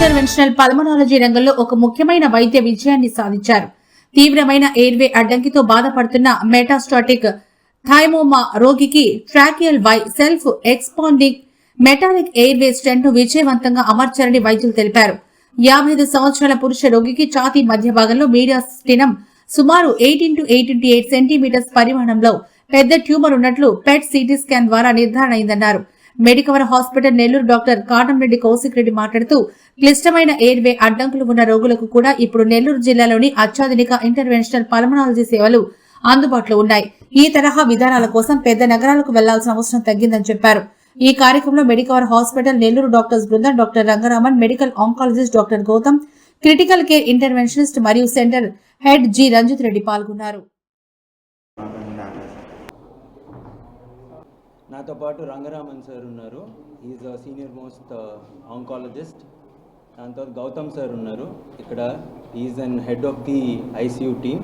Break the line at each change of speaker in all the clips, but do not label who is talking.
Interventional pulmonology రంగంలో ఒక ముఖ్యమైన వైద్య విజయాన్ని సాధించారు. తీవ్రమైన ఎయిర్వే అడ్డంకితో బాధపడుతున్న మెటాస్టాటిక్ థైమోమా రోగికి tracheal Y self expanding metallic airway స్టెంట్ను విజయవంతంగా అమర్చారని వైద్యులు తెలిపారు. యాభై ఐదు సంవత్సరాల పురుష రోగికి ఛాతీ మధ్య భాగంలో మీడియాస్టినం సుమారు eight into eight into eight centimetres పరిమాణంలో పెద్ద ట్యూమర్ ఉన్నట్లు పెట్ సిటీ స్కాన్ ద్వారా నిర్ధారణ అయిందన్నారు. Medicover hospital Nellore doctor Katamreddy Kaushik Reddy మాట్లాడుతూ క్లిష్టమైన ఎయిర్వే అడ్డంకులు ఉన్న రోగులకు కూడా ఇప్పుడు నెల్లూరు జిల్లాలోని అత్యాధునిక ఇంటర్వెన్షనల్ పల్మనాలజీ సేవలు అందుబాటులో ఉన్నాయి. ఈ తరహా విధానాల కోసం పెద్ద నగరాలకు వెళ్ళాల్సిన అవసరం తగ్గిందని చెప్పారు. ఈ కార్యక్రమంలో మెడికవర్ హాస్పిటల్ నెల్లూరు డాక్టర్స్ బృందం doctor Rangaraman medical oncologist doctor Gautam critical care interventionist మరియు centre head G Ranjith Reddy పాల్గొన్నారు.
నాతో పాటు రంగరామన్ సార్ ఉన్నారు. ఈజ్ సీనియర్ మోస్ట్ ఆంకాలజిస్ట్ దాంతో గౌతమ్ సార్ ఉన్నారు. ఇక్కడ is an head of the ICU team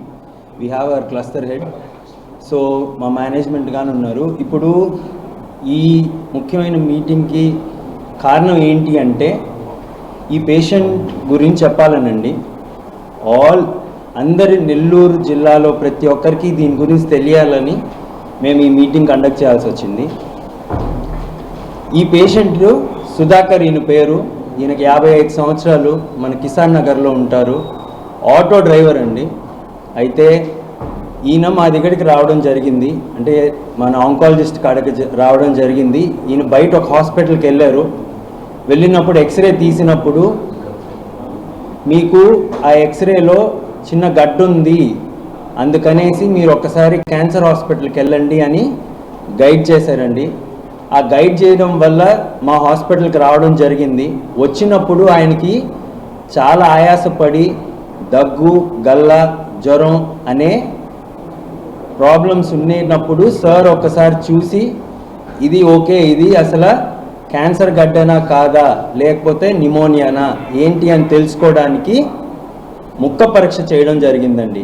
we have our cluster head so మా management కానీ ఉన్నారు. ఇప్పుడు ఈ ముఖ్యమైన మీటింగ్కి కారణం ఏంటి అంటే ఈ పేషెంట్ గురించి చెప్పాలనండి. ఆల్ అందరి నెల్లూరు జిల్లాలో ప్రతి ఒక్కరికి దీని గురించి తెలియాలని మేము ఈ మీటింగ్ కండక్ట్ చేయాల్సి వచ్చింది. ఈ పేషెంట్ సుధాకర్ ఈయన పేరు. ఈయనకి యాభై ఐదు సంవత్సరాలు మన కిసాన్ నగర్లో ఉంటారు. ఆటో డ్రైవర్ అండి. అయితే ఈయన మా దగ్గరికి రావడం జరిగింది. అంటే మన ఆంకాలజిస్ట్ కాడకి రావడం జరిగింది. ఈయన బయట ఒక హాస్పిటల్కి వెళ్ళారు. వెళ్ళినప్పుడు ఎక్స్రే తీసినప్పుడు మీకు ఆ ఎక్స్రేలో చిన్న గడ్డు ఉంది. అందుకనేసి మీరు ఒక్కసారి క్యాన్సర్ హాస్పిటల్కి వెళ్ళండి అని గైడ్ చేశారండి. ఆ గైడ్ చేయడం వల్ల మా హాస్పిటల్కి రావడం జరిగింది. వచ్చినప్పుడు ఆయనకి చాలా ఆయాసపడి దగ్గు గల్ల జ్వరం అనే ప్రాబ్లమ్స్ ఉన్నప్పుడు సార్ ఒక్కసారి చూసి ఇది ఓకే ఇది అసలు క్యాన్సర్ గడ్డనా కాదా లేకపోతే నిమోనియానా ఏంటి అని తెలుసుకోవడానికి ముక్క పరీక్ష చేయడం జరిగిందండి.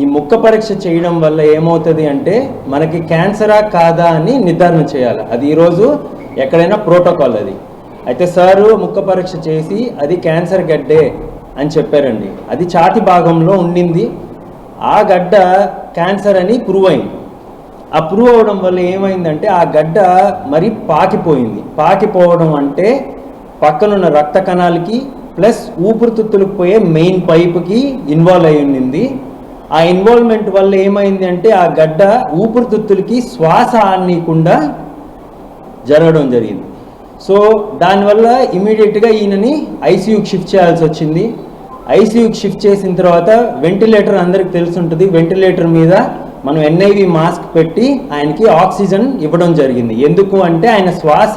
ఈ ముక్క పరీక్ష చేయడం వల్ల ఏమవుతుంది అంటే మనకి క్యాన్సరా కాదా అని నిర్ధారణ చేయాలి. అది ఈరోజు ఎక్కడైనా ప్రోటోకాల్ అది. అయితే సారు ముక్క పరీక్ష చేసి అది క్యాన్సర్ గడ్డే అని చెప్పారండి. అది ఛాతి భాగంలో ఉండింది. ఆ గడ్డ క్యాన్సర్ అని ప్రూవ్ అయింది. ఆ ప్రూవ్ అవడం వల్ల ఏమైందంటే ఆ గడ్డ మరి పాకిపోయింది. పాకిపోవడం అంటే పక్కనున్న రక్త కణాలకి ప్లస్ ఊపిరితిత్తులకు పోయే మెయిన్ పైపుకి ఇన్వాల్వ్ అయి ఉండింది ఆ ఇన్వాల్వ్మెంట్ వల్ల ఏమైంది అంటే ఆ గడ్డ ఊపిరితిత్తులకి శ్వాస ఆనకుండా జరగడం జరిగింది. సో దానివల్ల ఇమీడియట్గా ఈయనని ఐసీయూకి షిఫ్ట్ చేయాల్సి వచ్చింది. ఐసీయూకి షిఫ్ట్ చేసిన తర్వాత వెంటిలేటర్ అందరికి తెలిసి ఉంటుంది. వెంటిలేటర్ మీద మనం ఎన్ఐవి మాస్క్ పెట్టి ఆయనకి ఆక్సిజన్ ఇవ్వడం జరిగింది. ఎందుకు అంటే ఆయన శ్వాస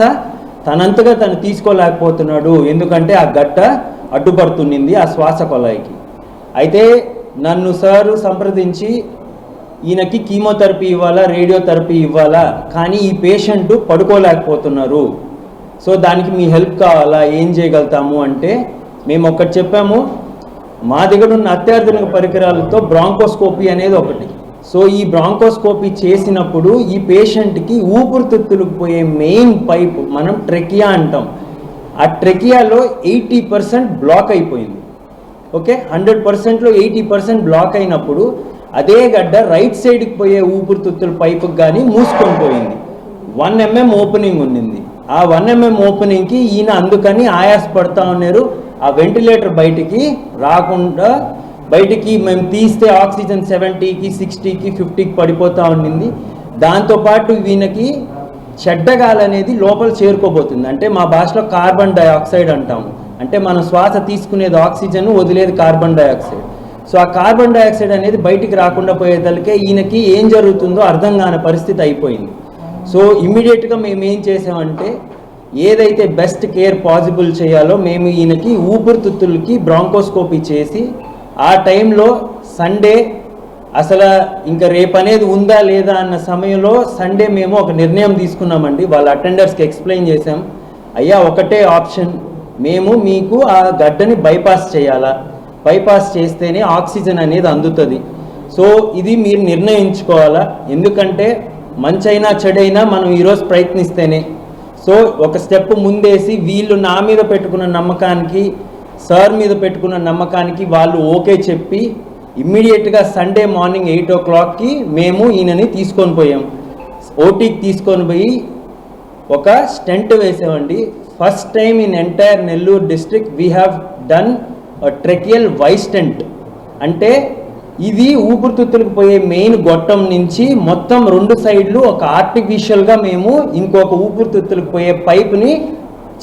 తనంతగా తను తీసుకోలేకపోతున్నాడు. ఎందుకంటే ఆ గడ్డ అడ్డుపడుతున్నింది ఆ శ్వాస కొలాయికి అయితే నన్ను సారు సంప్రదించి ఈయనకి కీమోథెరపీ ఇవ్వాలా రేడియోథెరపీ ఇవ్వాలా? కానీ ఈ పేషెంట్ పడుకోలేకపోతున్నారు. సో దానికి మీ హెల్ప్ కావాలా? ఏం చేయగలుగుతాము అంటే మేము ఒకటి చెప్పాము మా దగ్గర ఉన్న అత్యాధునిక పరికరాలతో బ్రాంకోస్కోపీ అనేది ఒకటి. సో ఈ బ్రాంకోస్కోపీ చేసినప్పుడు ఈ పేషెంట్కి ఊపిరితిత్తులకు పోయే మెయిన్ పైప్ మనం ట్రెకియా అంటాం. ఆ ట్రెకియాలో ఎయిటీ పర్సెంట్ బ్లాక్ అయిపోయింది. ఓకే? హండ్రెడ్ పర్సెంట్లో ఎయిటీ పర్సెంట్ బ్లాక్ అయినప్పుడు అదే గడ్డ రైట్ సైడ్కి పోయే ఊపిరితిత్తుల పైపుకి కానీ మూసుకొని పోయింది. వన్ ఎంఎం ఓపెనింగ్ ఉండింది ఆ వన్ ఎంఎం ఓపెనింగ్కి ఈయన అందుకని ఆయాస పడతా ఉన్నారు. ఆ వెంటిలేటర్ బయటికి రాకుండా బయటికి మేము తీస్తే ఆక్సిజన్ సెవెంటీకి సిక్స్టీకి ఫిఫ్టీకి పడిపోతూ ఉండింది దాంతోపాటు ఈయనకి చెడ్డగాలనేది లోపల చేరుకోబోతుంది. అంటే మా భాషలో కార్బన్ డైఆక్సైడ్ అంటాము. అంటే మనం శ్వాస తీసుకునేది ఆక్సిజన్ వదిలేది కార్బన్ డైఆక్సైడ్ సో ఆ కార్బన్ డైఆక్సైడ్ అనేది బయటికి రాకుండా పోయేదలకే ఈయనకి ఏం జరుగుతుందో అర్థం కాని పరిస్థితి అయిపోయింది. సో ఇమ్మీడియట్గా మేము ఏం చేసామంటే ఏదైతే బెస్ట్ కేర్ పాసిబుల్ చేయాలో మేము ఈయనకి ఊపిరితిత్తులకి బ్రాంకోస్కోపీ చేసి ఆ టైంలో సండే అసలు ఇంకా రేపు అనేది ఉందా లేదా అన్న సమయంలో సండే మేము ఒక నిర్ణయం తీసుకున్నామండి. వాళ్ళ అటెండర్స్కి ఎక్స్ప్లెయిన్ చేసాం అయ్యా ఒకటే ఆప్షన్ మేము మీకు ఆ గడ్డని బైపాస్ చేయాలా? బైపాస్ చేస్తేనే ఆక్సిజన్ అనేది అందుతుంది. సో ఇది మీరు నిర్ణయించుకోవాలా? ఎందుకంటే మంచైనా చెడైనా మనం ఈరోజు ప్రయత్నిస్తేనే. సో ఒక స్టెప్ ముందేసి వీళ్ళు నా మీద పెట్టుకున్న నమ్మకానికి సార్ మీద పెట్టుకున్న నమ్మకానికి వాళ్ళు ఓకే చెప్పి ఇమ్మీడియట్గా సండే మార్నింగ్ ఎయిట్ ఓ క్లాక్కి మేము ఈయనని తీసుకొని పోయాం. ఓటీకి తీసుకొని పోయి ఒక స్టెంట్ వేసామండి. First time in entire Nellore district we have done tracheal Y stent అంటే ఇది ఊపిరితిత్తులకు పోయే మెయిన్ గొట్టం నుంచి మొత్తం రెండు సైడ్లు ఒక ఆర్టిఫిషియల్గా మేము ఇంకొక ఊపిరితిత్తులకు పోయే పైప్ని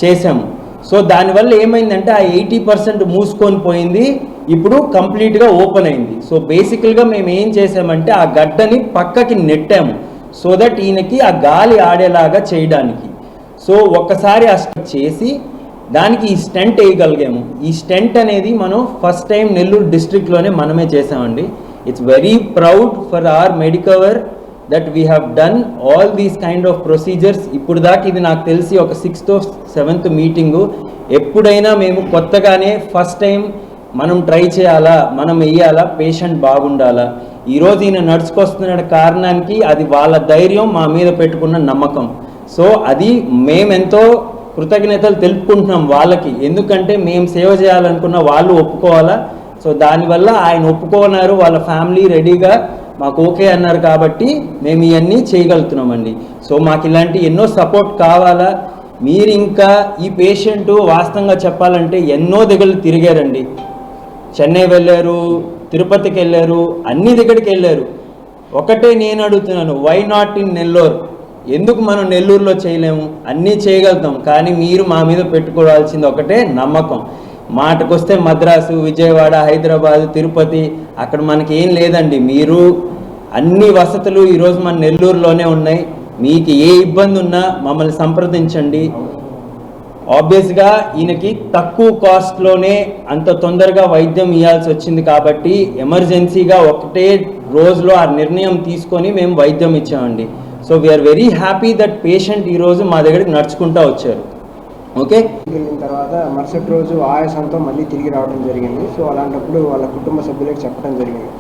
చేసాము సో దానివల్ల ఏమైందంటే ఆ ఎయిటీ పర్సెంట్ మూసుకొని పోయింది. ఇప్పుడు కంప్లీట్గా ఓపెన్ అయింది. సో బేసికల్గా మేము ఏం చేసామంటే ఆ గడ్డని పక్కకి నెట్టాము. సో దట్ ఈయనకి ఆ గాలి ఆడేలాగా చేయడానికి. సో ఒక్కసారి ఆ చేసి దానికి ఈ స్టెంట్ వేయగలిగాము. ఈ స్టెంట్ అనేది మనం ఫస్ట్ టైం నెల్లూరు డిస్ట్రిక్ట్లోనే మనమే చేసామండి it's very proud for our Medicover that we have done all these kind of procedures ఇప్పుడు దాకా ఇది నాకు తెలిసి ఒక సిక్స్త్ సెవెంత్ మీటింగు ఎప్పుడైనా మేము కొత్తగానే ఫస్ట్ టైం మనం ట్రై చేయాలా మనం వెయ్యాలా పేషెంట్ బాగుండాలా. ఈరోజు ఈయన నడుచుకొస్తున్న కారణానికి అది వాళ్ళ ధైర్యం మా మీద పెట్టుకున్న నమ్మకం. సో అది మేమెంతో కృతజ్ఞతలు తెలుపుకుంటున్నాం వాళ్ళకి. ఎందుకంటే మేము సేవ చేయాలనుకున్న వాళ్ళు ఒప్పుకోవాలా? సో దానివల్ల ఆయన ఒప్పుకోన్నారు వాళ్ళ ఫ్యామిలీ రెడీగా మాకు ఓకే అన్నారు కాబట్టి మేము ఇవన్నీ చేయగలుగుతున్నామండి. సో మాకు ఇలాంటి ఎన్నో సపోర్ట్ కావాలా? మీరు ఇంకా ఈ పేషెంట్ వాస్తవంగా చెప్పాలంటే ఎన్నో దగ్గర తిరిగారండి. చెన్నై వెళ్ళారు తిరుపతికి వెళ్ళారు అన్ని దగ్గరికి వెళ్ళారు. ఒకటే నేను అడుగుతున్నాను వై నాట్ ఇన్ నెల్లూరు ఎందుకు మనం నెల్లూరులో చేయలేము? అన్నీ చేయగలుగుతాం కానీ మీరు మా మీద పెట్టుకోవాల్సింది ఒకటే నమ్మకం. మాటకొస్తే మద్రాసు విజయవాడ హైదరాబాదు తిరుపతి అక్కడ మనకి ఏం లేదండి. మీరు అన్ని వసతులు ఈరోజు మన నెల్లూరులోనే ఉన్నాయి. మీకు ఏ ఇబ్బంది ఉన్నా మమ్మల్ని సంప్రదించండి. ఆబ్వియస్గా ఈయనకి తక్కువ కాస్ట్లోనే అంత తొందరగా వైద్యం ఇవ్వాల్సి వచ్చింది కాబట్టి ఎమర్జెన్సీగా ఒకటే రోజులో ఆ నిర్ణయం తీసుకొని మేము వైద్యం ఇచ్చామండి. So we are very happy that patient ఈరోజు మా దగ్గరికి నడుచుకుంటూ వచ్చారు. ఓకే
వెళ్ళిన తర్వాత మరుసటి రోజు ఆయాసంతో మళ్ళీ తిరిగి రావడం జరిగింది. సో అలాంటప్పుడు వాళ్ళ కుటుంబ సభ్యులకు చెప్పడం జరిగింది.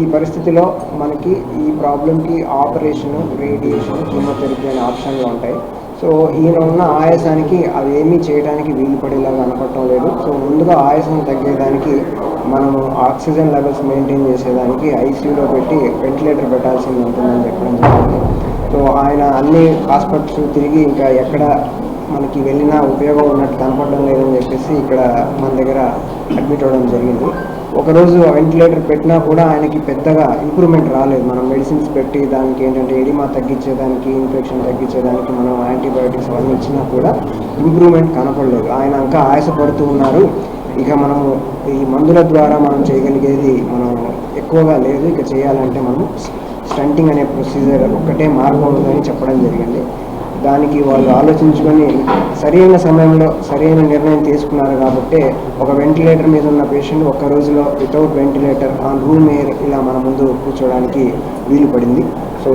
ఈ పరిస్థితిలో మనకి ఈ ప్రాబ్లంకి ఆపరేషన్ రేడియేషన్ కీమోథెరపీ అనే ఆప్షన్లు ఉంటాయి. సో ఈయన ఉన్న ఆయాసానికి అవి ఏమీ చేయడానికి వీలు పడేలాగా అనుకోవటం లేదు. సో ముందుగా ఆయాసం తగ్గేదానికి మనము ఆక్సిజన్ లెవెల్స్ మెయింటైన్ చేసేదానికి ఐసీయూలో పెట్టి వెంటిలేటర్ పెట్టాల్సింది ఉంటుందని చెప్పడం జరిగింది. సో ఆయన అన్ని హాస్పిటల్స్ తిరిగి ఇంకా ఎక్కడ మనకి వెళ్ళినా ఉపయోగం ఉన్నట్టు కనపడడం లేదని చెప్పేసి ఇక్కడ మన దగ్గర అడ్మిట్ అవ్వడం జరిగింది. ఒకరోజు వెంటిలేటర్ పెట్టినా కూడా ఆయనకి పెద్దగా ఇంప్రూవ్మెంట్ రాలేదు. మనం మెడిసిన్స్ పెట్టి దానికి ఏంటంటే ఎడిమా తగ్గించేదానికి ఇన్ఫెక్షన్ తగ్గించేదానికి మనం యాంటీబయాటిక్స్ అవన్నీ ఇచ్చినా కూడా ఇంప్రూవ్మెంట్ కనపడలేదు. ఆయన ఇంకా ఆయాసపడుతూ ఉన్నారు. ఇక మనము ఈ మందుల ద్వారా మనం చేయగలిగేది మనం ఎక్కువగా లేదు. ఇక చేయాలంటే మనం స్టంటింగ్ అనే ప్రొసీజర్ ఒక్కటే మార్గం ఉందని చెప్పడం జరిగింది. దానికి వాళ్ళు ఆలోచించుకొని సరైన సమయంలో సరైన నిర్ణయం తీసుకున్నారు కాబట్టి ఒక వెంటిలేటర్ మీద ఉన్న పేషెంట్ ఒక్క రోజులో without ventilator on room air ఇలా మన ముందు కూర్చోవడానికి వీలు పడింది. సో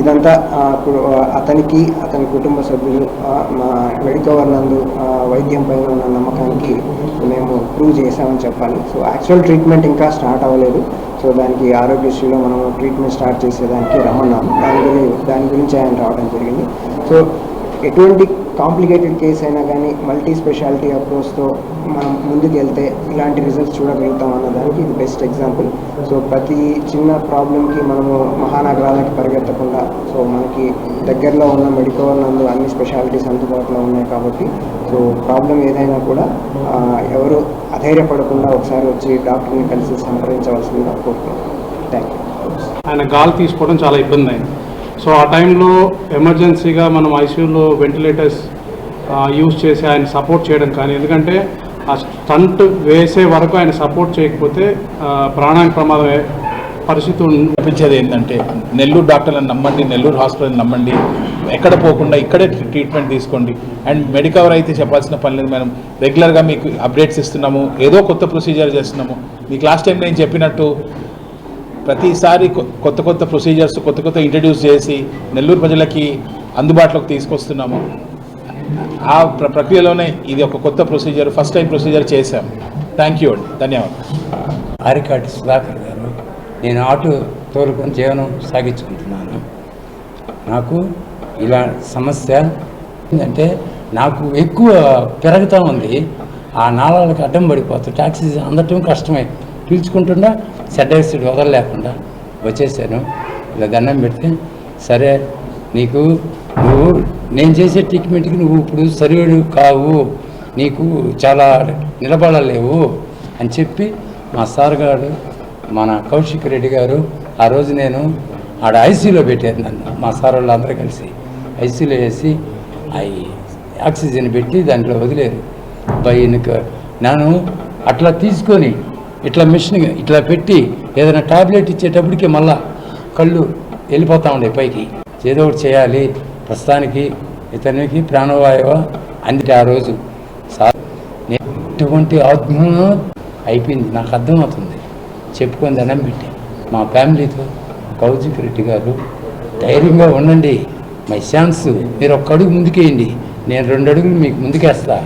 ఇదంతా అతనికి అతని కుటుంబ సభ్యులు మా మెడికవర్ నందు వైద్యం పైన ఉన్న నమ్మకానికి అప్రూవ్ ప్రూవ్ చేసామని చెప్పాలి. సో యాక్చువల్ ట్రీట్మెంట్ ఇంకా స్టార్ట్ అవ్వలేదు. సో దానికి ఆరోగ్యశ్రీలో మనం ట్రీట్మెంట్ స్టార్ట్ చేసేదానికి రమ్మన్నాము. దాని గురించి దాని గురించి ఆయన రావడం జరిగింది. సో ఎటువంటి కాంప్లికేటెడ్ కేసు అయినా కానీ మల్టీ స్పెషాలిటీ అప్రోచ్తో మనం ముందుకు వెళ్తే ఇలాంటి రిజల్ట్స్ చూడగలుగుతాం అన్నదానికి ఇది బెస్ట్ ఎగ్జాంపుల్ సో ప్రతి చిన్న ప్రాబ్లంకి మనము మహానగరాలకి పరిగెత్తకుండా సో మనకి దగ్గరలో ఉన్న మెడికల్ నందు అన్ని స్పెషాలిటీస్ అందుబాటులో ఉన్నాయి కాబట్టి సో ప్రాబ్లం ఏదైనా కూడా ఆ, ఎవరు అధైర్యపడకుండా ఒకసారి వచ్చి డాక్టర్ని కలిసి సంప్రదించవలసిందిగా కోరుతున్నాను థ్యాంక్ యూ
ఆయన గాలి తీసుకోవడం చాలా ఇబ్బంది అయింది. సో ఆ టైంలో ఎమర్జెన్సీగా మనం ఐసీయూలో వెంటిలేటర్స్ యూజ్ చేసి ఆయన సపోర్ట్ చేయడం కానీ ఎందుకంటే ఆ స్టంట్ వేసే వరకు ఆయన సపోర్ట్ చేయకపోతే ఆ, ప్రాణానికి ప్రమాదం పరిస్థితి
చెప్పించేది ఏంటంటే నెల్లూరు డాక్టర్లను నమ్మండి నెల్లూరు హాస్పిటల్ నమ్మండి ఎక్కడ పోకుండా ఇక్కడే ట్రీట్మెంట్ తీసుకోండి. అండ్ మెడికవర్ అయితే చెప్పాల్సిన పని లేదు మనం రెగ్యులర్గా మీకు అప్డేట్స్ ఇస్తున్నాము. ఏదో కొత్త ప్రొసీజర్ చేస్తున్నాము. మీకు లాస్ట్ టైం నేను చెప్పినట్టు ప్రతిసారి కొత్త కొత్త ప్రొసీజర్స్ కొత్త కొత్త ఇంట్రడ్యూస్ చేసి నెల్లూరు ప్రజలకి అందుబాటులోకి తీసుకొస్తున్నాము. ఆ ప్రక్రియలోనే ఇది ఒక కొత్త ప్రొసీజర్ ఫస్ట్ టైం ప్రొసీజర్ చేశాం. థ్యాంక్ యూ అండి. ధన్యవాదాలు.
ఆరికాటి సుధాకర్ గారు నేను ఆటో తోలుకొని జీవనం సాగించుకుంటున్నాను. నాకు ఇలా సమస్య ఏంటంటే నాకు ఎక్కువ పెరుగుతూ ఉంది. ఆ నాళాలకు అడ్డం పడిపోతుంది ట్యాక్సీ అందటం కష్టమే. పీల్చుకుంటుండా సెడ్ ఆక్సైడ్ వదలలేకుండా వచ్చేసాను. ఇలా దండం పెడితే సరే నీకు నువ్వు నేను చేసే ట్రీట్మెంట్కి నువ్వు ఇప్పుడు సరివేడు కావు. నీకు చాలా నిలబడలేవు అని చెప్పి మా సార్ గారు మన కౌశిక్ రెడ్డి గారు ఆ రోజు నేను ఆడ ఐసీలో పెట్టారు నన్ను మా సార్ వాళ్ళు అందరూ కలిసి. ఐసీలో వేసి అవి ఆక్సిజన్ పెట్టి దాంట్లో వదిలేరు. బయనక నేను అట్లా తీసుకొని ఇట్లా మిషన్ ఇట్లా పెట్టి ఏదైనా టాబ్లెట్ ఇచ్చేటప్పటికి మళ్ళా కళ్ళు వెళ్ళిపోతూ ఉండే పైకి. ఏదో ఒకటి చేయాలి. ప్రస్తుతానికి ఇతనికి ప్రాణవాయువ అందితే ఆ రోజు. సార్ ఎటువంటి ఆత్మ అయిపోయింది. నాకు అర్థమవుతుంది. చెప్పుకొని దండం పెట్టి. మా ఫ్యామిలీతో కౌజిక్ రెడ్డి గారు ధైర్యంగా ఉండండి. మై ఛాన్స్ మీరు ఒక్క అడుగు ముందుకేయండి. నేను రెండు అడుగులు మీకు ముందుకేస్తా.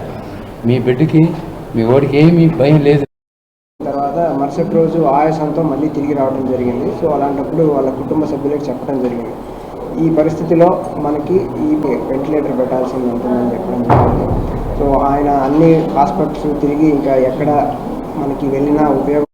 మీ బిడ్డకి మీ ఓడికి ఏమీ భయం లేదు.
తర్వాత మరుసటి రోజు ఆయాసంతో మళ్ళీ తిరిగి రావడం జరిగింది. సో అలాంటప్పుడు వాళ్ళ కుటుంబ సభ్యులకు చెప్పడం జరిగింది. ఈ పరిస్థితిలో మనకి ఈ వెంటిలేటర్ పెట్టాల్సింది ఉంటుందని చెప్పడం జరిగింది. సో ఆయన అన్ని హాస్పిటల్స్ తిరిగి ఇంకా ఎక్కడ మనకి వెళ్ళినా ఉపయోగం